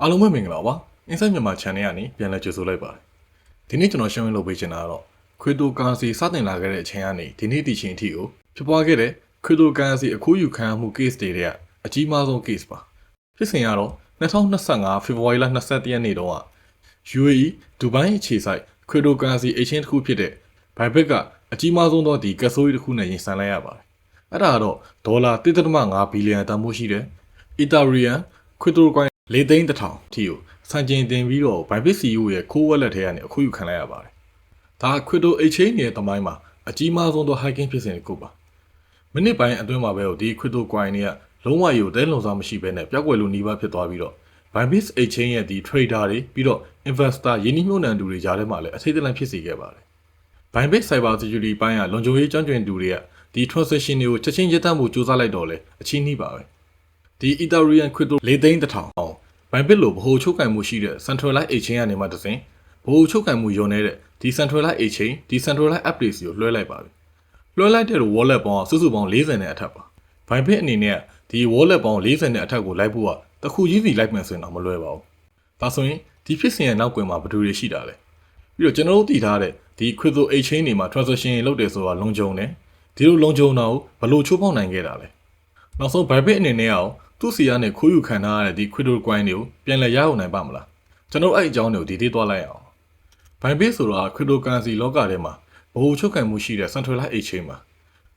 အားလုံးပဲမင်္ဂလာပါ Insight မြန်မာ channel ကနေပြန်လည်ကြိုဆိုလိုက်ပါတယ်ဒီနေ့ကျွန်တော်ရှင်းပြလုပ်ပေးချင်တာကတော့ cryptocurrency စတင်လာခဲ့တဲ့အချိန်ကနေဒီနေ့ဒီချိန်အထိကိုဖြစ်ပွားခဲ့တဲ့ cryptocurrency အခုယူခံရမှု case တွေရဲ့အကြီးမားဆုံး case ပါဖြစ်စဉ်ကတော့2025 February လ22ရက်နေ့တုန်းက UAE ဒူဘိုင်းအခြေစိုက် cryptocurrency exchange တစ်ခုဖြစ်တဲ့ Bybit ကအကြီးမားဆုံးသောဒီကက်ဆိုရီတစ်ခုနဲ့ရင်ဆိုင်လိုက်ရပါတယ်အဲ့ဒါကတော့ဒေါ်လာ1.5ဘီလီယံတန်ဖိုးရှိတဲ့ Ethereum cryptocurrency ၄သိန်းတစ်ထောင်အထိကိုစံချိန်တင်ပြီးတော့ Bybit CEO ရဲ့ခိုးဝက်လက်ထဲကနေအခုယူခံလိုက်ရပါတယ်။ဒါ crypto exchange ရဲ့တမိုင်းမှာအကြီးမားဆုံးသော hacking ဖြစ်စဉ်တစ်ခုပါ။မိနစ်ပိုင်းအတွင်းမှာပဲဒီ crypto coin တွေကလုံးဝရိုတဲလုံစားမရှိဘဲနဲ့ပြောက်ွယ်လို့နှီးပါဖြစ်သွားပြီးတော့ Bybit exchange ရဲ့ဒီ trader တွေပြီးတော့ investor ယင်းနှိမ့်မြုပ်နှံသူတွေကြားထဲမှာလည်းအထိတ်တလန့်ဖြစ်စေခဲ့ပါတယ်။ Bybit Cyber Security ပိုင်းကလုံခြုံရေးကျွမ်းကျင်သူတွေကဒီ transaction တွေကိုချက်ချင်းရပ်တန့်ဖို့စူးစမ်းလိုက်တော့လေအချင်းနှီးပါပဲ။ဒီ Ethereum crypto ၄သိန်းတစ်ထောင်အောင် Bybit လိုဗဟိုချုပ်ကင်မှုရှိတဲ့ centralized exchange ကနေမှတစ်ဆင့်ဗဟိုချုပ်ကင်မှုယုံနေတဲ့ decentralized exchange decentralized app တွေကိုလွှဲလိုက်ပါပြီ။လွှဲလိုက်တဲ့ wallet ပေါင်းကစုစုပေါင်း40နဲ့အထက်ပါ။ Bybit အနေနဲ့ဒီ wallet ပေါင်း40နဲ့အထက်ကိုလိုက်ဖို့ကတခုကြီးစီလိုက်မှန်ဆိုရင်တော့မလွယ်ပါဘူး။ဒါဆိုရင်ဒီဖြစ်စဉ်ရဲ့နောက်ကွယ်မှာဘယ်သူတွေရှိတာလဲ။ပြီးတော့ကျွန်တော်တို့တည်ထားတဲ့ဒီ crypto exchange တွေမှာ transaction လုပ်တယ်ဆိုတာလုံခြုံတယ်။ဒီလိုလုံခြုံတာကိုဘယ်လိုချိုးဖောက်နိုင်ခဲ့တာလဲ။နောက်ဆုံး Bybit အနေနဲ့ရော သူ့စီကနေခိုးယူခံထားရတဲ့ဒီ crypto coin တွေကိုပြန်လည်ရယူနိုင်ပါမလားကျွန်တော်အဲ့အကြောင်းတွေကိုဒီသေးသွားလိုက်အောင် Bybit ဆိုတာ cryptocurrency လောကထဲမှာဗဟိုချုပ်ကင်မှုရှိတဲ့ centralized exchange မှာ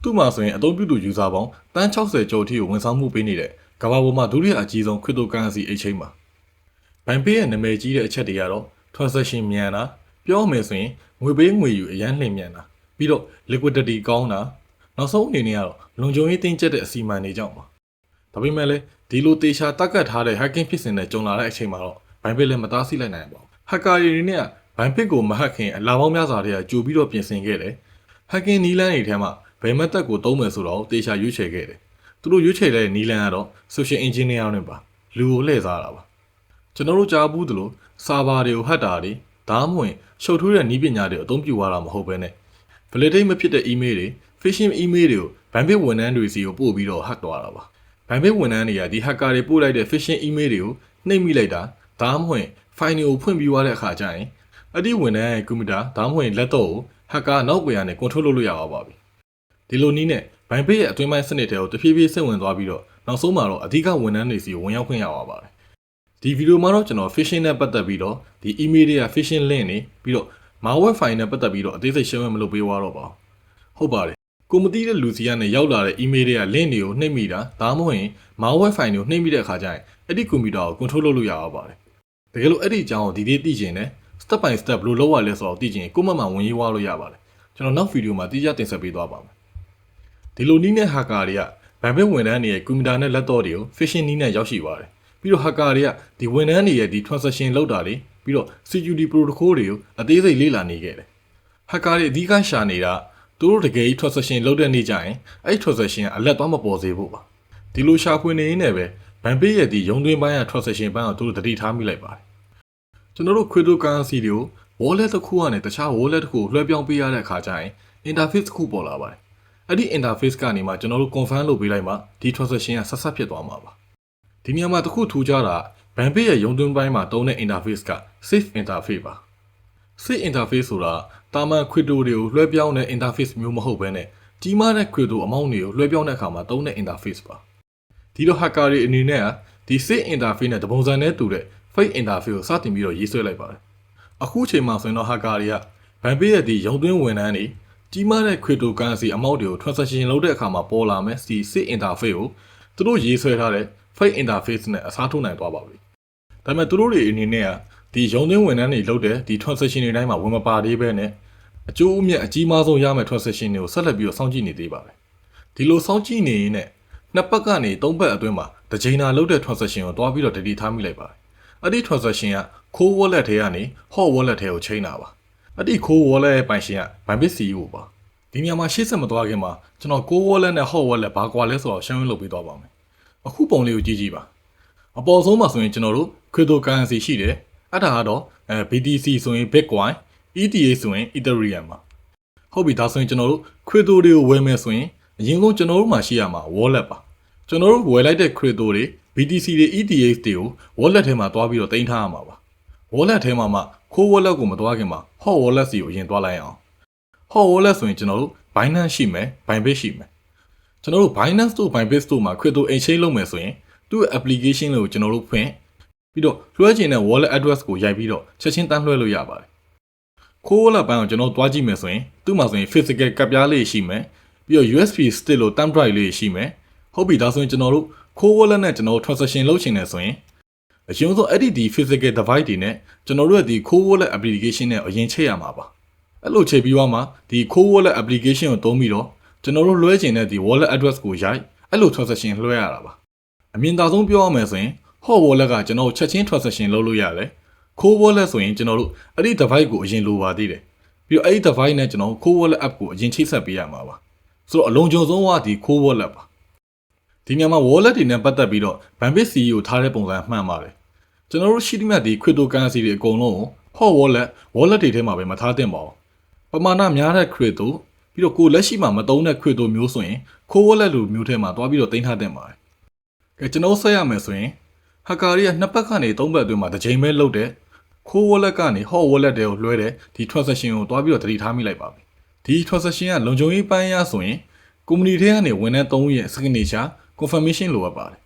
သူ့မှာဆိုရင်အသုံးပြုသူ user ပေါင်းတန်း60ကျော်အထိကိုဝန်ဆောင်မှုပေးနေတဲ့ကမ္ဘာပေါ်မှာဒုတိယအကြီးဆုံး cryptocurrency exchange မှာ Bybit ရဲ့နာမည်ကြီးတဲ့အချက်တွေကတော့ transaction မြန်တာပြောမယ်ဆိုရင်ငွေပေးငွေယူအရန်လျင်မြန်တာပြီးတော့ liquidity ကောင်းတာနောက်ဆုံးအနေနဲ့ကတော့လုံခြုံရေးတင်းကျပ်တဲ့အစီအမံတွေကြောင့်ပါ ဒါပေမဲ့လည်းဒီလိုတေချာတက်ကတ်ထားတဲ့ hacking ဖြစ်စဉ်နဲ့ကြုံလာတဲ့အချိန်မှာတော့ Bybit လည်းမသားဆီးလိုက်နိုင်ပါဘူး။ hacker တွေနဲ့ Bybit ကိုမဟတ်ခင်အလားပေါင်းများစွာတည်းကကြိုပြီးတော့ပြင်ဆင်ခဲ့တယ်။ hacking နီးလန်းတွေထဲမှာဘယ်မက်သက်ကိုသုံးမယ်ဆိုတော့တေချာရွေးချယ်ခဲ့တယ်။သူတို့ရွေးချယ်တဲ့နီးလန်းကတော့ social engineer နဲ့ပါလူကိုလှည့်စားတာပါ။ကျွန်တော်တို့ကြားဘူးသလို server တွေကိုဟတ်တာတွေဒါမှမဟုတ်ရှုပ်ထွေးတဲ့နီးပညာတွေအသုံးပြုရတာမဟုတ်ဘဲနဲ့ validate မဖြစ်တဲ့ email တွေ phishing email တွေကို Bybit ဝန်ထမ်းတွေစီကိုပို့ပြီးတော့ hack သွားတာပါ။ Bybit ဝန်ထမ်းတွေကဒီ hacker တွေပို့လိုက်တဲ့ phishing email တွေကိုနှိပ်မိလိုက်တာဒါမှမဟုတ် file တွေကိုဖွင့်ပြီးသွားတဲ့အခါကျရင်အဲ့ဒီဝန်ထမ်းရဲ့ကွန်ပျူတာဒါမှမဟုတ် laptop ကို hacker နောက်ကွယ်ကနေ control လုပ်လို့ရပါပါပြီ။ဒီလိုနည်းနဲ့ Bybit ရဲ့အတွင်းပိုင်းစနစ်တွေကိုတဖြည်းဖြည်းစိတ်ဝင်သွားပြီးတော့နောက်ဆုံးမှာတော့အဓိကဝန်ထမ်းတွေစီကိုဝင်ရောက်ခွင့်ရပါပါတယ်။ဒီဗီဒီယိုမှာတော့ကျွန်တော် phishing နဲ့ပတ်သက်ပြီးတော့ဒီ email တွေက phishing link တွေပြီးတော့ malware file နဲ့ပတ်သက်ပြီးတော့အသေးစိတ်ရှင်းမလို့ပေးသွားတော့ပါဘူး။ဟုတ်ပါတယ်။ ကိုမသိတဲ့လူစီကနေရောက်လာတဲ့ email တွေက link တွေကိုနှိပ်မိတာဒါမှမဟုတ်ရင် malware file တွေကိုနှိပ်မိတဲ့အခါကျရင်အဲ့ဒီကွန်ပျူတာကို control လုပ်လို့ရပါပါတယ်။တကယ်လို့အဲ့ဒီအကြောင်းကိုဒီနေ့သိချင်တယ် step by step ဘယ်လိုလုပ်ရလဲဆိုတော့သိချင်ရင်ကိုမမှန်ဝင်ရေးသွားလို့ရပါတယ်။ကျွန်တော်နောက်ဗီဒီယိုမှာတိကျတင်ဆက်ပေးသွားပါမယ်။ဒီလိုနည်းနဲ့ hacker တွေက Bybit ဝန်ထမ်းတွေရဲ့ကွန်ပျူတာနဲ့ laptop တွေကို phishing နည်းနဲ့ရောက်ရှိပါတယ်။ပြီးတော့ hacker တွေကဒီဝန်ထမ်းတွေရဲ့ဒီ transaction လုပ်တာတွေပြီးတော့ security protocol တွေကိုအသေးစိတ်လေ့လာနေခဲ့တယ်။ hacker တွေအဓိကရှာနေတာ သူတို့တကယ်ကြီး transaction လုပ်တဲ့နေ့ကျရင်အဲ့ transaction ကအလက်သွားမပေါ်စေဖို့ပါဒီလိုရှာဖွေနေရင်းနဲ့ပဲ Bybit ရဲ့ဒီရုံသွင်းပိုင်းက transaction ဘန်းကိုသူတို့တတိထားမိလိုက်ပါတယ်ကျွန်တော်တို့ cryptocurrency တွေကို wallet တစ်ခုကနေတခြား wallet တစ်ခုကိုလွှဲပြောင်းပေးရတဲ့အခါကျရင် interface တစ်ခုပေါ်လာပါတယ်အဲ့ဒီ interface ကနေမှကျွန်တော်တို့ confirm လုပ်ပေးလိုက်မှဒီ transaction ကဆက်ဆက်ဖြစ်သွားမှာပါဒီနေရာမှာတစ်ခုထူးခြားတာ Bybit ရဲ့ရုံသွင်းပိုင်းမှာတုံးတဲ့ interface က safe interface ပါ safe interface ဆိုတာတာမန် crypto တွေကိုလွှဲပြောင်းတဲ့ interface မျိုးမဟုတ်ဘဲနဲ့ကြီးမားတဲ့ crypto အမောင့်တွေကိုလွှဲပြောင်းတဲ့အခါမှာတုံးတဲ့ interface ပါဒီတော့ hacker တွေအနေနဲ့ကဒီ safe interface နဲ့တပုံစံနဲ့တူတဲ့ fake interface ကိုစတင်ပြီးတော့ရေးဆွဲလိုက်ပါတယ်အခုချိန်မှာဆိုရင်တော့ hacker တွေက Bybit ရဲ့ဒီရုံသွင်းဝန်ထမ်းတွေကြီးမားတဲ့ cryptocurrency အမောင့်တွေကို transaction လုပ်တဲ့အခါမှာပေါ်လာမယ်ဒီ safe interface ကိုသူတို့ရေးဆွဲထားတဲ့ fake interface နဲ့အစားထိုးနိုင်သွားပါပြီဒါပေမဲ့သူတို့တွေအနေနဲ့က ဒီရုံသွင်းဝန်ထမ်းတွေလုပ်တဲ့ဒီ transaction တွေတိုင်းမှာဝင်မပါသေးပဲနဲ့အကျိုးအမြတ်အကြီးမားဆုံးရမယ့် transaction တွေကိုဆက်လက်ပြီးတော့စောင့်ကြည့်နေသေးပါတယ်ဒီလိုစောင့်ကြည့်နေရင်နဲ့နှစ်ပတ်ကနေသုံးပတ်အတွင်းမှာတစ်ချိန်သာလုပ်တဲ့ transaction ကိုတွားပြီးတော့ delete ထားမိလိုက်ပါတယ်အဲ့ဒီ transaction က cold wallet ထဲကနေ hot wallet ထဲကိုချိန်တာပါအဲ့ဒီ cold wallet ရဲ့ပိုင်ရှင်က Bybit CEO ပါဒီနေရာမှာရှေ့ဆက်မသွားခင်မှာကျွန်တော် cold wallet နဲ့ hot wallet ဘာကွာလဲဆိုတော့ရှင်းလင်းလုပ်ပေးသွားပါမယ်အခုပုံလေးကိုကြည့်ကြည့်ပါအပေါ်ဆုံးမှာဆိုရင်ကျွန်တော်တို့ cryptocurrency ရှိတယ် အဲ့ဒါကတော့အဲ BTC ဆိုရင် Bitcoin ETH ဆိုရင် Ethereum ပါဟုတ်ပြီဒါဆိုရင်ကျွန်တော်တို့ crypto တွေကိုဝယ်မယ်ဆိုရင်အရင်ဆုံးကျွန်တော်တို့မှာရှိရမှာ wallet ပါကျွန်တော်တို့ဝယ်လိုက်တဲ့ crypto တွေ BTC တွေ ETH တွေကို wallet ထဲမှာတွားပြီးတော့တင်ထားရမှာပါ wallet ထဲမှာမှခိုး wallet ကိုမတွားခင်မှာ hot wallet စီကိုအရင်တွားလိုက်အောင် hot wallet ဆိုရင်ကျွန်တော်တို့ Binance ရှိမယ် Bybit ရှိမယ်ကျွန်တော်တို့ Binance တို့ Bybit တို့မှာ crypto exchange လုပ်မယ်ဆိုရင်သူ့ရဲ့ application တွေကိုကျွန်တော်တို့ဖွင့် ပြီးတော့လွှဲချင်တဲ့ wallet address ကိုရိုက်ပြီးတော့ချက်ချင်းတန်းလွှဲလို့ရပါတယ်ခိုး wallet ဘန်းကိုကျွန်တော်တို့တွားကြည့်မယ်ဆိုရင်သူ့မှာဆိုရင် physical ကပ်ပြားလေးရှိမယ်ပြီးတော့ USB stick လို့ thumb drive လေးရှိမယ်ဟုတ်ပြီဒါဆိုရင်ကျွန်တော်တို့ခိုး wallet နဲ့ကျွန်တော်တို့ transaction လုပ်ချင်တယ်ဆိုရင်အရင်ဆုံးအဲ့ဒီဒီ physical device တွေနဲ့ကျွန်တော်တို့ရဲ့ဒီ Cold Wallet application နဲ့အရင်ချိန်ရမှာပါအဲ့လိုချိန်ပြီးသွားမှဒီ Cold Wallet application ကိုသုံးပြီးတော့ကျွန်တော်တို့လွှဲချင်တဲ့ဒီ wallet address ကိုရိုက်အဲ့လို transaction လွှဲရတာပါအမြင်သာဆုံးပြောရမယ်ဆိုရင် hot wallet ကကျွန်တော်တို့ချက်ချင်း transaction လုပ်လို့ရတယ် Cold Wallet ဆိုရင်ကျွန်တော်တို့အဲ့ဒီ device ကိုအရင်လိုပါသေးတယ်ပြီးတော့အဲ့ဒီ device နဲ့ကျွန်တော်တို့ Cold Wallet app ကိုအရင်ချိတ်ဆက်ပေးရမှာပါဆိုတော့အလုံးစုံဆုံးကဒီ Cold Wallet ပါဒီညမှာ wallet တွေနဲ့ပတ်သက်ပြီးတော့ Bambit CEO ထားတဲ့ပုံစံမှန်ပါတယ်ကျွန်တော်တို့ရှိသမျှဒီ cryptocurrency တွေအကုန်လုံးကို hot wallet wallet တွေထဲမှာပဲမထားသင့်ပါဘူးပမာဏများတဲ့ crypto ပြီးတော့ကိုယ်လက်ရှိမှာမသုံးတဲ့ crypto မျိုးဆိုရင် cold wallet လိုမျိုးထဲမှာတွားပြီးတော့တင်ထားသင့်ပါတယ်ကဲကျွန်တော်ဆက်ရမယ်ဆိုရင် hacker တွေကနှစ်ပတ်ကနေသုံးပတ်အတွင်းမှာတစ်ချိန်ပဲလုပ်တဲ့ cold wallet ကနေ hot wallet တွေကိုလွှဲတဲ့ဒီ transaction ကိုတွားပြီးတော့တတိထားမိလိုက်ပါပြီဒီ transaction ကလုံခြုံရေးပိုင်းရဆိုရင် community ထဲကနေဝန်ထမ်း3ဦးရဲ့ signature confirmation လိုအပ်ပါတယ်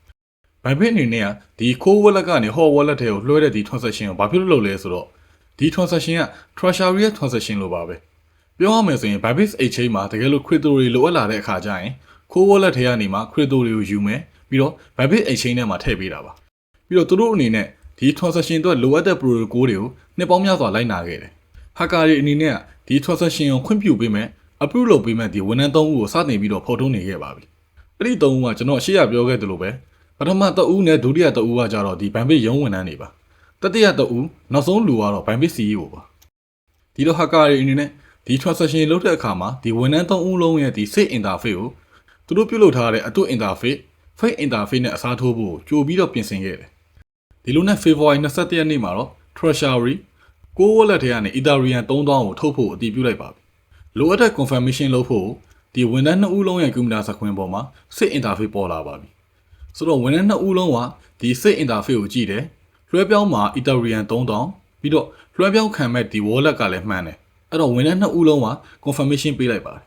Bybit အနေနဲ့ကဒီ cold wallet ကနေ hot wallet တွေကိုလွှဲတဲ့ဒီ transaction ကိုဘာဖြစ်လို့လုပ်လဲဆိုတော့ဒီ transaction က treasury ရဲ့ transaction လိုပါပဲပြောရမယ်ဆိုရင် Bybit exchange မှာတကယ်လို့ crypto တွေလိုအပ်လာတဲ့အခါကျရင် cold wallet ထဲကနေမှ crypto တွေကိုယူမယ်ပြီးတော့ Bybit exchange ထဲမှာထည့်ပေးတာပါ ပြီးတော့သူတို့အနေနဲ့ဒီ transaction အတွက်လိုအပ်တဲ့ protocol တွေကိုနှစ်ပေါင်းများစွာလိုက်နာခဲ့တယ် hacker တွေအနေနဲ့ကဒီ transaction ကိုခွင့်ပြုပေးမယ် approve လုပ်ပေးမယ်ဒီဝန်ထမ်း၃ဦးကိုစတင်ပြီးတော့ဖော်ထုတ်နေခဲ့ပါပြီအဲ့ဒီ၃ဦးကကျွန်တော်ရှေ့ရပြောခဲ့သလိုပဲပထမတအူးနဲ့ဒုတိယတအူးကကြတော့ဒီဘန်ဘစ်ရုံးဝန်ထမ်းတွေပါတတိယတအူးနောက်ဆုံးလူကတော့ဘန်ဘစ် CEO ပါဒီလို hacker တွေအနေနဲ့ဒီ transaction လုပ်တဲ့အခါမှာဒီဝန်ထမ်း၃ဦးလုံးရဲ့ဒီ safe interface ကိုသူတို့ပြုလုပ်ထားတဲ့အတု interface fake interface နဲ့အစားထိုးဖို့ကြိုပြီးတော့ပြင်ဆင်ခဲ့တယ် ဒီလိုနဲ့ February 21ရက်နေ့မှာတော့ Treasury ကို wallet ထဲကနေ Ethereum 3000ကိုထုတ်ဖို့အတည်ပြုလိုက်ပါပြီလိုအပ်တဲ့ confirmation လုပ်ဖို့ဒီဝန်ထမ်း2ဦးလုံးရဲ့ကွန်ပျူတာစခွင်းပေါ်မှာ safe interface ပေါ်လာပါပြီဆိုတော့ဝန်ထမ်း2ဦးလုံးကဒီ safe interface ကိုကြည့်တယ်လွှဲပြောင်းမှာ Ethereum 3000ပြီးတော့လွှဲပြောင်းခံမဲ့ဒီ wallet ကလည်းမှန်တယ်အဲ့တော့ဝန်ထမ်း2ဦးလုံးက confirmation ပေးလိုက်ပါတယ်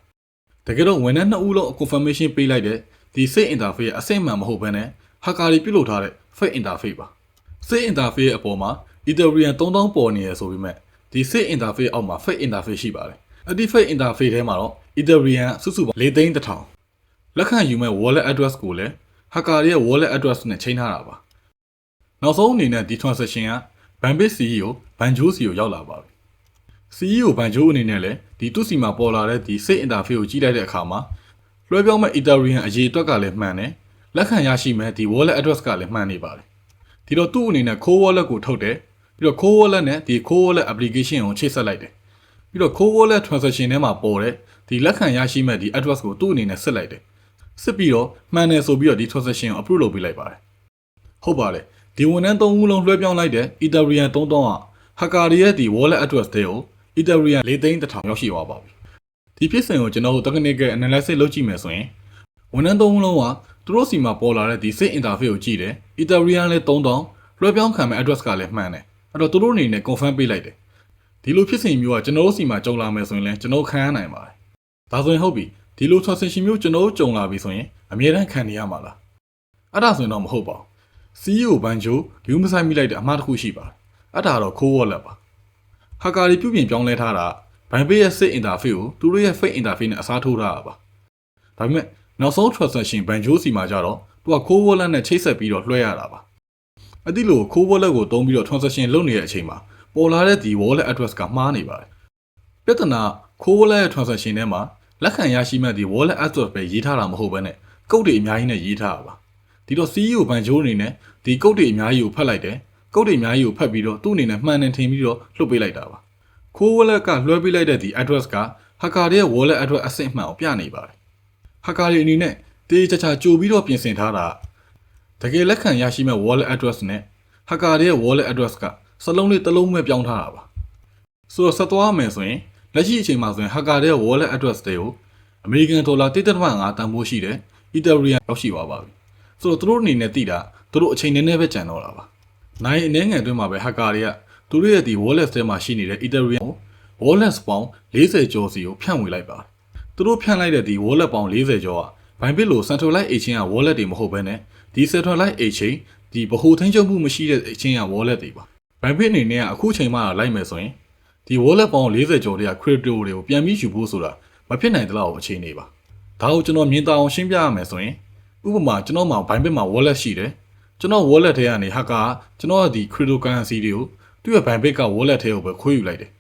တကယ်တော့ဝန်ထမ်း2ဦးလုံး confirmation ပေးလိုက်တဲ့ဒီ safe interface အစစ်မှန်မဟုတ်ဘဲနဲ့ hacker တွေပြုလုပ်ထားတဲ့ fake interface ပါ safe interface အပေါ်မှာ Ethereum 3000ပေါ်နေရဆိုပေမဲ့ဒီ safe interface အောက်မှာ fake interface ရှိပါတယ်အဒီ fake interface ထဲမှာတော့ Ethereum စုစုပေါင်း၄သိန်းတစ်ထောင်လက်ခံယူမဲ့ wallet address ကိုလည်း hacker ရဲ့ wallet address နဲ့ချိန်ထားတာပါနောက်ဆုံးအနေနဲ့ဒီ transaction က Bambit CEO Banjo စီကိုရောက်လာပါပြီ CEO Banjo အနေနဲ့လည်းဒီသူ့စီမှာပေါ်လာတဲ့ဒီ safe interface ကိုကြည့်လိုက်တဲ့အခါမှာလွှဲပြောင်းမဲ့ Ethereum အရေးအတွက်ကလည်းမှန်တယ်လက်ခံရရှိမဲ့ဒီ wallet address ကလည်းမှန်နေပါတယ် ဒီတော့သူ့အနေနဲ့ Cold Wallet ကိုထုတ်တယ်ပြီးတော့ Cold Wallet နဲ့ဒီ Cold Wallet application ကိုချိတ်ဆက်လိုက်တယ်ပြီးတော့ Cold Wallet transaction ထဲမှာပေါ်တဲ့ဒီလက်ခံရရှိမဲ့ဒီ address ကိုသူ့အနေနဲ့ဆက်လိုက်တယ်စစ်ပြီးတော့မှန်တယ်ဆိုပြီးတော့ဒီ transaction ကို approve လုပ်ပေးလိုက်ပါတယ်ဟုတ်ပါတယ်ဒီဝန်ထမ်း၃ဦးလုံးလွှဲပြောင်းလိုက်တဲ့ Ethereum 3000က hacker ရဲ့ဒီ wallet address တွေကို Ethereum ၄သိန်းတစ်ထောင်ရောက်ရှိသွားပါပြီဒီဖြစ်စဉ်ကိုကျွန်တော်တို့ technical analysis လုပ်ကြည့်မယ်ဆိုရင်ဝန်ထမ်း၃ဦးလုံးက သူတို့စီမှာပေါ်လာတဲ့ဒီ safe interface ကိုကြည့်တယ် Ethereum လည်း3000လွှဲပြောင်းခံမဲ့ address ကလည်းမှန်တယ်အဲ့တော့သူတို့အနေနဲ့ confirm ပေးလိုက်တယ်ဒီလိုဖြစ်စဉ်မျိုးကကျွန်တော်တို့စီမှာကြုံလာမယ်ဆိုရင်လည်းကျွန်တော်ခံရနိုင်ပါတယ်ဒါဆိုရင်ဟုတ်ပြီဒီလို transaction မျိုးကျွန်တော်တို့ကြုံလာပြီဆိုရင်အမြဲတမ်းခံနေရမှာလားအဲ့ဒါဆိုရင်တော့မဟုတ်ပါဘူး CEO ဘန်ဂျိုလူမဆိုင်မိလိုက်တဲ့အမှားတစ်ခုရှိပါတယ်အဲ့ဒါတော့ Cold Wallet ပါ hacker တွေပြုပြင်ပြောင်းလဲထားတာဘန်ဘေးရဲ့ safe interface ကိုသူတို့ရဲ့ fake interface နဲ့အစားထိုးထားတာပါဒါပေမဲ့ နောက်ဆုံး transaction ဘန်ဂျိုစီမှာကြတော့သူက Cold Wallet နဲ့ချိတ်ဆက်ပြီးတော့လွှဲရတာပါအဲ့ဒီလို Cold Wallet ကိုတုံးပြီးတော့ transaction လုပ်နေတဲ့အချိန်မှာပေါ်လာတဲ့ဒီ wallet address ကမှားနေပါတယ်ပြဿနာ Cold Wallet ရဲ့ transaction ထဲမှာလက်ခံရရှိမဲ့ဒီ wallet address ပဲရေးထားတာမဟုတ်ဘဲနဲ့ကုတ်တွေအများကြီးနဲ့ရေးထားတာပါဒီတော့ CEO ဘန်ဂျိုအနေနဲ့ဒီကုတ်တွေအများကြီးကိုဖတ်လိုက်တယ်ကုတ်တွေအများကြီးကိုဖတ်ပြီးတော့သူ့အနေနဲ့မှန်တယ်ထင်ပြီးတော့လွှတ်ပေးလိုက်တာပါ Cold Wallet ကလွှဲပေးလိုက်တဲ့ဒီ address က hacker ရဲ့ wallet address အစစ်အမှန်ကိုပြနေပါတယ် hacker တွေအနေနဲ့တေးချာချာကြိုပြီးတော့ပြင်ဆင်ထားတာတကယ်လက်ခံရရှိမဲ့ wallet address နဲ့ hacker ရဲ့ wallet address ကစလုံးလေးတစ်လုံးပဲပြောင်းထားတာပါဆိုတော့ဆက်သွားမယ်ဆိုရင်လက်ရှိအချိန်မှာဆိုရင် hacker ရဲ့ wallet address တွေကို American dollar 1.5တန်ဖိုးရှိတဲ့ Ethereum ရောက်ရှိသွားပါပြီဆိုတော့သူတို့အနေနဲ့သိတာဒသူတို့အချိန်နည်းနည်းပဲကြံတော့တာပါနိုင်အနေငယ်အတွင်းမှာပဲဟက်ကာတွေကသူတို့ရဲ့ဒီ wallet ထဲမှာရှိနေတဲ့ Ethereum ကို wallet ပေါင်း40ကျော်စီကိုဖြန့်ဝေလိုက်ပါ သူတို့ဖြန့်လိုက်တဲ့ဒီ wallet ပေါင်း40ကျော်ကဘိုင်ဘစ်လို centralized exchange က wallet တွေမဟုတ်ဘဲနဲ့ဒီ centralized exchange ဒီဗဟိုထိန်းချုပ်မှုမရှိတဲ့ exchange က wallet တွေပါဘိုင်ဘစ်အနေနဲ့ကအခုချိန်မှလိုက်မယ်ဆိုရင်ဒီ wallet ပေါင်း40ကျော်တွေက crypto တွေကိုပြန်ပြီးယူဖို့ဆိုတာမဖြစ်နိုင်တဲ့လောက်အခြေအနေပါဒါကိုကျွန်တော်မြင်သာအောင်ရှင်းပြရမယ်ဆိုရင်ဥပမာကျွန်တော်မှာဘိုင်ဘစ်မှာ wallet ရှိတယ်ကျွန်တော် wallet ထဲကနေ hacker ကကျွန်တော်ကဒီ cryptocurrency တွေကိုသူ့ရဲ့ဘိုင်ဘစ်က wallet ထဲကိုပဲခွဲယူလိုက်တယ်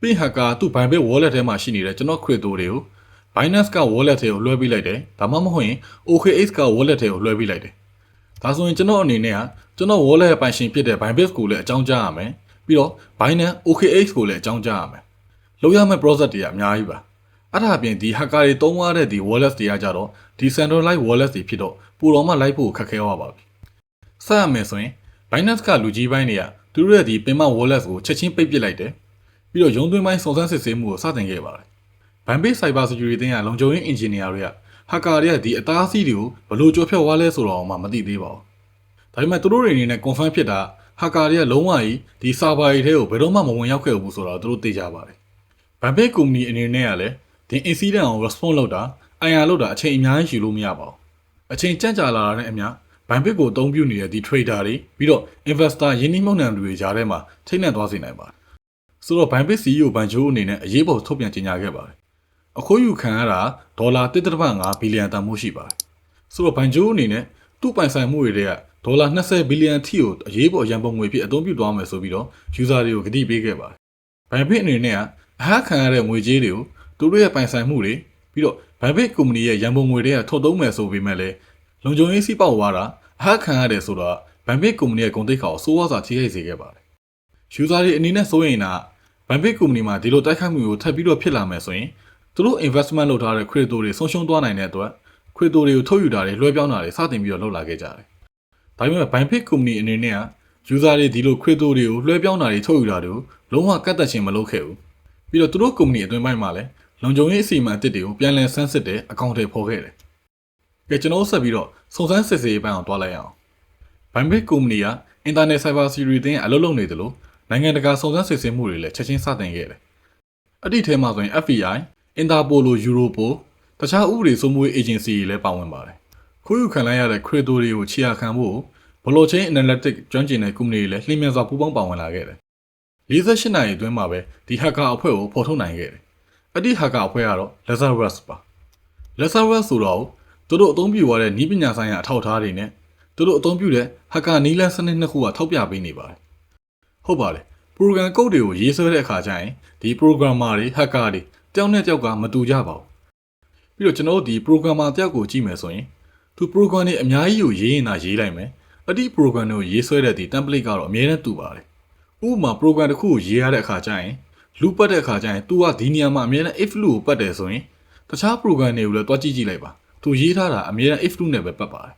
ပြီး hacker သူ့ဘိုင်ဘစ် wallet ထဲမှာရှိနေတဲ့ကျွန်တော် crypto တွေကို Binance က wallet ထဲကိုလွှဲပေးလိုက်တယ်ဒါမှမဟုတ်ရင် OKX က wallet ထဲကိုလွှဲပေးလိုက်တယ်ဒါဆိုရင်ကျွန်တော်အနေနဲ့ကကျွန်တော် wallet ရဲ့ပိုင်ရှင်ဖြစ်တဲ့ Binance ကိုလည်းအကြောင်းကြားရမယ်ပြီးတော့ Binance OKX ကိုလည်းအကြောင်းကြားရမယ်လုပ်ရမယ့် process တွေကအများကြီးပါအဲ့ဒါအပြင်ဒီ hacker တွေတုံးသွားတဲ့ဒီ wallet တွေကကြတော့ဒီ centralized wallet တွေဖြစ်တော့ပိုတော့မှလိုက်ဖို့ခက်ခဲသွားပါပြီဆက်ရမယ်ဆိုရင် Binance ကလူကြီးပိုင်းတွေကသူတို့ရဲ့ဒီပင်မ wallet ကိုချက်ချင်းပိတ်ပစ်လိုက်တယ်ပြီးတော့ရုံးသွင်းပိုင်းစုံစမ်းစစ်ဆေးမှုကိုစတင်ခဲ့ပါတယ် ဘန်ဘေး Cyber Security တင်းကလုံခြုံရေး engineer တွေကဟက်ကာတွေကဒီအသားအစီးတွေကိုဘလို့ကြော်ဖြတ်သွားလဲဆိုတော့မှမသိသေးပါဘူး။ဒါပေမဲ့သူတို့တွေအနေနဲ့ confirm ဖြစ်တာဟက်ကာတွေကလုံးဝကြီးဒီ server တွေထဲကိုဘယ်တော့မှမဝင်ရောက်ခဲ့ဘူးဆိုတော့သူတို့သိကြပါတယ်။ဘန်ဘေး company အနေနဲ့ကလည်းဒီ incident ကို response လုပ်တာ IR လုပ်တာအချိန်အများကြီးယူလို့မရပါဘူး။အချိန်ကြန့်ကြာလာတာနဲ့အမျှဘန်ဘစ်ကိုအသုံးပြုနေတဲ့ဒီ trader တွေပြီးတော့ investor ယင်းနှိမ့်မှုန်တွေကြားထဲမှာထိတ်နှက်သွားစေနိုင်ပါတယ်။ဆိုတော့ဘန်ဘစ် CEO ဘန်ဂျိုးအနေနဲ့အရေးပေါ်ထုတ်ပြန်ကြေညာခဲ့ပါတယ်။ အခိုးယူခံရတာဒေါ်လာ1.5ဘီလီယံတန်ဖိုးရှိပါတယ်။ဆိုတော့ဘန်ဂျိုးအနေနဲ့သူ့ပိုင်ဆိုင်မှုတွေကဒေါ်လာ20ဘီလီယံထိကိုအရေးပေါ်ရန်ပုံငွေဖြစ်အသုံးပြုသွားမယ်ဆိုပြီးတော့ user တွေကိုကတိပေးခဲ့ပါတယ်။ဘန်ဘစ်အနေနဲ့ကအဟားခံရတဲ့ငွေကြေးတွေကိုသူတို့ရဲ့ပိုင်ဆိုင်မှုတွေပြီးတော့ဘန်ဘစ်ကုမ္ပဏီရဲ့ရန်ပုံငွေတွေကထုတ်သုံးမယ်ဆိုပေမဲ့လည်းလုံခြုံရေးစီးပေါက်သွားတာအဟားခံရတယ်ဆိုတော့ဘန်ဘစ်ကုမ္ပဏီရဲ့ဂုဏ်သိက္ခာကိုစိုးဝါးစွာထိခိုက်စေခဲ့ပါတယ်။ user တွေအနေနဲ့စိုးရိမ်တာဘန်ဘစ်ကုမ္ပဏီမှာဒီလိုတိုက်ခိုက်မှုကိုထပ်ပြီးတော့ဖြစ်လာမယ်ဆိုရင် သူတို့ investment လုပ်ထားတဲ့ crypto တွေဆုံးရှုံးသွားနိုင်တဲ့အတွက် crypto တွေကိုထုတ်ယူတာတွေလွှဲပြောင်းတာတွေစတင်ပြီးတော့လုပ်လာခဲ့ကြတယ်။ဒါပေမဲ့ Binance Company အနေနဲ့က user တွေဒီလို crypto တွေကိုလွှဲပြောင်းတာတွေထုတ်ယူတာတွေကိုလုံးဝကတ်သက်ခြင်းမလုပ်ခဲ့ဘူး။ပြီးတော့သူတို့ company အတွင်းပိုင်းမှာလည်းလုံခြုံရေးအစီအမံအသစ်တွေကိုပြန်လည်ဆန်းစစ်တဲ့အကောင့်တွေဖော်ခဲ့တယ်။ကဲကျွန်တော်ဆက်ပြီးတော့စုံစမ်းစစ်ဆေးရေးပိုင်းအောင်တွားလိုက်အောင်။ Binance Company က Internet Cyber Security တင်းအလုပ်လုပ်နေတယ်လို့နိုင်ငံတကာစုံစမ်းစစ်ဆေးမှုတွေလည်းချက်ချင်းစတင်ခဲ့တယ်။အဲ့ဒီထဲမှာဆိုရင် FBI, Interpol လို Europol တခြားဥပဒေစိုးမိုးရေး agency တွေလည်းပါဝင်ပါတယ်။ခိုးယူခံလိုက်ရတဲ့ crypto တွေကိုခြေရာခံဖို့ blockchain analytics ကျွမ်းကျင်တဲ့ကုမ္ပဏီတွေလည်းလျှင်မြန်စွာပူးပေါင်းပါဝင်လာခဲ့တယ်။48နာရီအတွင်းမှာပဲဒီ hacker အဖွဲ့ကိုဖော်ထုတ်နိုင်ခဲ့တယ်။အဲ့ဒီ hacker အဖွဲ့ကတော့ Lazarus ပါ။ Lazarus ဆိုတော့သူတို့အသုံးပြုရတဲ့နည်းပညာဆိုင်ရာအထောက်အထားတွေနဲ့သူတို့အသုံးပြုတဲ့ hacker နည်းလမ်းစနစ်နှစ်ခုကထောက်ပြပေးနေပါတယ်။ဟုတ်ပါတယ်။ program code တွေကိုရေးဆွဲတဲ့အခါကျရင်ဒီ programmer တွေ hacker တွေ တယောက်နဲ့တယောက်ကမတူကြပါဘူးပြီးတော့ကျွန်တော်တို့ဒီ programmer တယောက်ကိုကြည့်မယ်ဆိုရင်သူ program တွေအများကြီးကိုရေးရင်သာရေးလိုက်မယ်အတိ program တွေကိုရေးဆွဲတဲ့ဒီ template ကတော့အများနဲ့တူပါတယ်ဥပမာ program တစ်ခုကိုရေးရတဲ့အခါကျရင် loop ပတ်တဲ့အခါကျရင် तू ကဒီနေရာမှာအများနဲ့ if loop ကိုပတ်တယ်ဆိုရင်တခြား program တွေကိုလည်းတွားကြည့်ကြည့်လိုက်ပါသူရေးထားတာအများနဲ့ if loop နဲ့ပဲပတ်ပါတယ်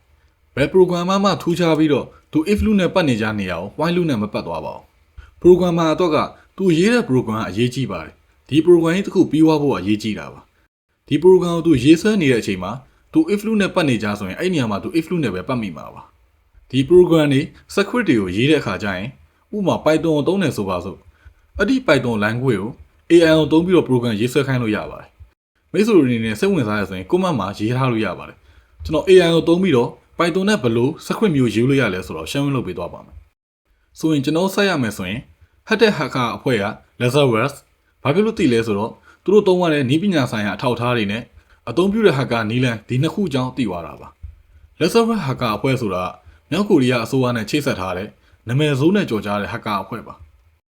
ဘယ် programmer မှထူးခြားပြီးတော့သူ if loop နဲ့ပတ်နေကြနေရအောင် while loop နဲ့မပတ်သွားပါဘူး programmer အတွက်ကသူရေးတဲ့ program ကအရေးကြီးပါတယ် ဒီ program ကြီးတစ်ခုပြီးွားဖို့ကအရေးကြီးတာပါဒီ program ကိုသူရေးဆွဲနေတဲ့အချိန်မှာသူ if loop နဲ့ပတ်နေကြဆိုရင်အဲ့နေရာမှာသူ if loop နဲ့ပဲပတ်မိမှာပါဒီ program တွေ script တွေကိုရေးတဲ့အခါကျရင်ဥပမာ Python ကိုသုံးတယ်ဆိုပါစို့အဲ့ဒီ Python language ကို AI ကိုသုံးပြီးတော့ program ရေးဆွဲခိုင်းလို့ရပါတယ်မိတ်ဆွေတွေအနေနဲ့စိတ်ဝင်စားရဆိုရင် comment မှာရေးထားလို့ရပါတယ်ကျွန်တော် AI ကိုသုံးပြီးတော့ Python နဲ့ဘယ်လို script မျိုးရေးလို့ရလဲဆိုတော့ရှင်းလင်းလုပ်ပေးသွားပါမယ်ဆိုရင်ကျွန်တော်ဆက်ရမယ်ဆိုရင် Hackett Hacker အဖွဲ့က Lazarus ဘာဖြစ်လို့တည်လဲဆိုတော့သူတို့သုံးရတဲ့နည်းပညာဆိုင်ရာအထောက်အထားတွေနဲ့အသုံးပြုတဲ့ hacker နီးလန်းဒီနှစ်ခုကြောင့်တည်သွားတာပါ။ Lazarus Hacker အဖွဲ့ဆိုတာမြောက်ကိုရီးယားအစိုးရနဲ့ချိတ်ဆက်ထားတဲ့နာမည်ဆိုးနဲ့ကြော်ကြားတဲ့ hacker အဖွဲ့ပါ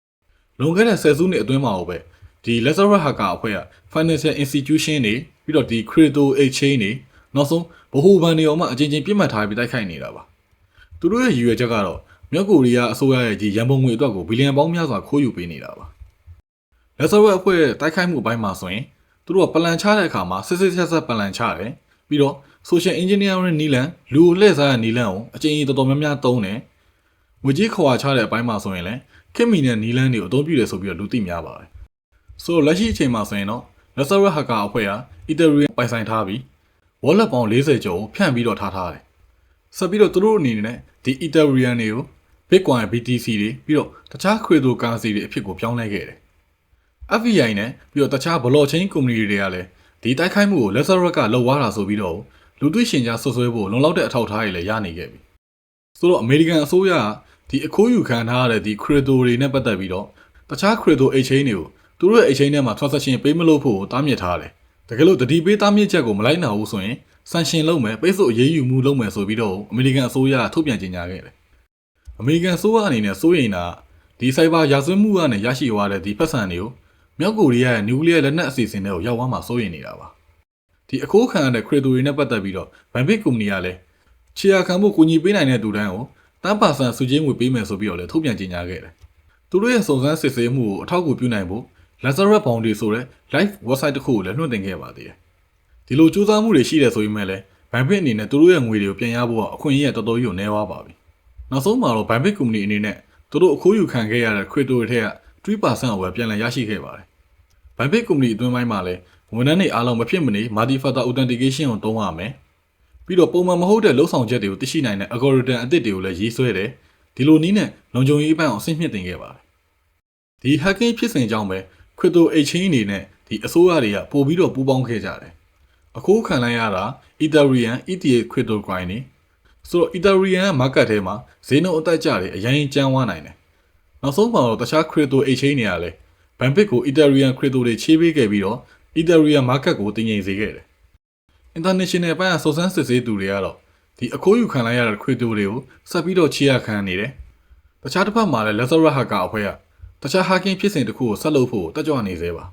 ။လွန်ခဲ့တဲ့ဆယ်စုနှစ်အတွင်းမှာပဲဒီ Lazarus Hacker အဖွဲ့က financial institution တွေပြီးတော့ဒီ crypto exchange တွေနောက်ဆုံးဗဟိုဘဏ်တွေအောင်မှအချင်းချင်းပြစ်မှတ်ထားပြီးတိုက်ခိုက်နေတာပါ။သူတို့ရဲ့ရည်ရွယ်ချက်ကတော့မြောက်ကိုရီးယားအစိုးရရဲ့ဒီရန်ပုံငွေအတွက်ကိုဘီလီယံပေါင်းများစွာခိုးယူပေးနေတာပါ။ လက်စဝက်အဖွဲ့ရဲ့တိုက်ခိုက်မှုအပိုင်းမှာဆိုရင်သူတို့ကပလန်ချတဲ့အခါမှာစစ်စစ်ဆက်ဆက်ပလန်ချတယ်။ပြီးတော့ social engineering နီလန်လူကိုလှည့်စားတဲ့နီလန်ကိုအချင်းကြီးတော်တော်များများသုံးတယ်။ငွေကြေးခွာချတဲ့အပိုင်းမှာဆိုရင်လည်းခင်မီနဲ့နီလန်တွေကိုအသုံးပြုတယ်ဆိုပြီးတော့လူသိများပါတယ်။ဆိုတော့လက်ရှိအချိန်မှာဆိုရင်တော့လက်စဝက်ဟက်ကာအဖွဲ့ဟာ Ethereum ပိုင်ဆိုင်ထားပြီး wallet ပေါင်း40ကျော်ကိုဖြန့်ပြီးတော့ထားထားတယ်။ဆက်ပြီးတော့သူတို့အနေနဲ့ဒီ Ethereum တွေကို Bitcoin BTC တွေပြီးတော့တခြား cryptocurrency တွေအဖြစ်ကိုပြောင်းလဲခဲ့တယ် FBI နဲ့ပြီးတော့တခြား blockchain company တွေကလည်းဒီတိုက်ခိုက်မှုကို Lazarus ကလှုပ်ဝါတာဆိုပြီးတော့လူသိရှင်ကြားဆွဆွဲဖို့လုံလောက်တဲ့အထောက်အထားတွေလည်းရနေခဲ့ပြီဆိုတော့ American အစိုးရကဒီအခိုးယူခံထားရတဲ့ဒီ crypto တွေနဲ့ပတ်သက်ပြီးတော့တခြား crypto exchange တွေကိုသူတို့ရဲ့ exchange ထဲမှာ transaction ပေးမလို့ဖို့တားမြစ်ထားတယ်တကယ်လို့တတိပေးတားမြစ်ချက်ကိုမလိုက်နိုင်ဘူးဆိုရင် sanction လုပ်မယ်ပိတ်ဆို့အရေးယူမှုလုပ်မယ်ဆိုပြီးတော့ American အစိုးရကထုတ်ပြန်ကြေညာခဲ့တယ်အမေရိကန်ဆိုးရအနေနဲ့စိုးရိမ်တာဒီစိုက်ဘာရာဇဝတ်မှုကနေရရှိသွားတဲ့ဒီဖက်ဆန်တွေကို မြောက်ကိုရီးယားရဲ့နျူကလ িয়ার လက်နက်အစီအစဉ်တွေကိုရောက်သွားမှစိုးရိမ်နေတာပါဒီအခိုးခံရတဲ့ခရစ်တိုတွေနဲ့ပတ်သက်ပြီးတော့ဗန်ဘစ်ကုမ္ပဏီကလည်းချီယာခံဖို့ကူညီပေးနိုင်တဲ့သူတိုင်းကိုတန်းပါဆန်စုချင်းငွေပေးမယ်ဆိုပြီးတော့လည်းထုတ်ပြန်ကြေညာခဲ့တယ်သူတို့ရဲ့စုံစမ်းစစ်ဆေးမှုကိုအထောက်အကူပြုနိုင်ဖို့ Lazarus Bounty ဆိုတဲ့ live website တစ်ခုကိုလည်းလွှင့်တင်ခဲ့ပါသေးတယ်ဒီလိုစူးစမ်းမှုတွေရှိတယ်ဆိုပေမဲ့လည်းဗန်ဘစ်အနေနဲ့သူတို့ရဲ့ငွေတွေကိုပြန်ရဖို့ကအခွင့်အရေးတော်တော်ကြီးကိုနှဲသွားပါပြီနောက်ဆုံးမှာတော့ Bambit Company အနေနဲ့သူတို့အခိုးယူခံခဲ့ရတဲ့ crypto တွေထက်က 3%အဝယ်ပြန်လည်ရရှိခဲ့ပါတယ်။ Bambit Company အတွင်းပိုင်းမှာလည်းဝန်ထမ်းတွေအားလုံးမဖြစ်မနေ multi-factor authentication ကိုသုံးရမယ်။ပြီးတော့ပုံမှန်မဟုတ်တဲ့လုံဆောင်ချက်တွေကိုသိရှိနိုင်တဲ့ algorithm အသစ်တွေကိုလည်းရေးဆွဲတယ်။ဒီလိုနည်းနဲ့လုံခြုံရေးအပိုင်းအောင်အဆင့်မြင့်တင်ခဲ့ပါတယ်။ဒီ hacking ဖြစ်စဉ်ကြောင့်ပဲ crypto exchange အနေနဲ့ဒီအစိုးရတွေကပို့ပြီးတော့ပူးပေါင်းခဲ့ကြတယ်။အခုခံလိုက်ရတာ Ethereum, ETH cryptocurrency နေဆိုတော့ Ethereum က market ထဲမှာဈေးနှုန်းအတက်ကြတွေအရင်ကျန်းဝါနိုင်တယ်။ နောက်ဆုံးမှာတော့တခြား crypto exchange တွေကလည်း Bambit ကို Ethereum crypto တွေချေးပေးခဲ့ပြီးတော့ Ethereum market ကိုတင်ငိမ်စေခဲ့တယ်။ International ဘက်ကစုံစမ်းစစ်ဆေးသူတွေကတော့ဒီအခိုးယူခံလိုက်ရတဲ့ crypto တွေကိုဆက်ပြီးတော့ချေရခံနေတယ်။တခြားတစ်ဖက်မှာလည်း Lazarus hacker အဖွဲ့ကတခြား hacking ဖြစ်စဉ်တစ်ခုကိုဆက်လုပ်ဖို့တက်ကြွနေသေးပါ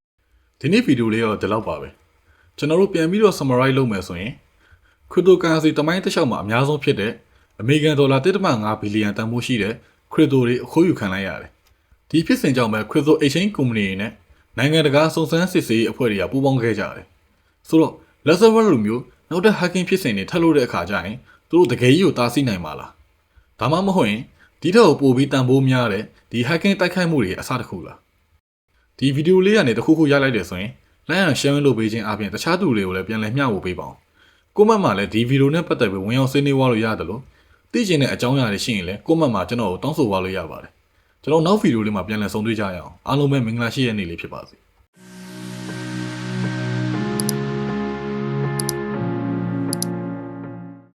။ဒီနေ့ဗီဒီယိုလေးတော့ဒီလောက်ပါပဲ။ကျွန်တော်တို့ပြန်ပြီးတော့ summarize လုပ်မယ်ဆိုရင် cryptocurrency တမိုင်းတစ်လျှောက်မှာအများဆုံးဖြစ်တဲ့အမေရိကန်ဒေါ်လာ1.5ဘီလီယံတန်ဖိုးရှိတဲ့ crypto တွေအခိုးယူခံလိုက်ရတယ်။ဒီဖြစ်စဉ်ကြောင့်ပဲ crypto exchange company တွေနဲ့နိုင်ငံတကာစုံစမ်းစစ်ဆေးရေးအဖွဲ့တွေကပူးပေါင်းခဲ့ကြတယ်။ဆိုတော့ Lazarus လိုမျိုးနောက်တဲ့ hacking ဖြစ်စဉ်တွေထပ်လို့တဲ့အခါကျရင်သူတို့တကယ်ကြီးကိုတားဆီးနိုင်မှာလား။ဒါမှမဟုတ်ရင်ဒီတော့ပို့ပြီးတန်ဖိုးများတဲ့ဒီ hacking တိုက်ခိုက်မှုတွေအစတစ်ခုလား။ဒီဗီဒီယိုလေးကနေတစ်ခုခုရလိုက်တယ်ဆိုရင် like and share လုပ်ပေးခြင်းအပြင်တခြားသူတွေကိုလည်းပြန်လည်မျှဝေပေးပါဦး။ကိုမန့်မှာလည်းဒီဗီဒီယိုနဲ့ပတ်သက်ပြီးဝင်ရောက်ဆွေးနွေးသွားလို့ရတယ်လို့ သိချင်တဲ့အကြောင်းအရာတွေရှိရင်လည်းကိုမန့်မှာကျွန်တော်ကိုတောင်းဆိုသွားလို့ရပါတယ်ကျွန်တော်နောက်ဗီဒီယိုလေးမှာပြန်လည်ဆုံတွေ့ကြရအောင်အားလုံးပဲမင်္ဂလာရှိတဲ့နေ့လေးဖြစ်ပါစေ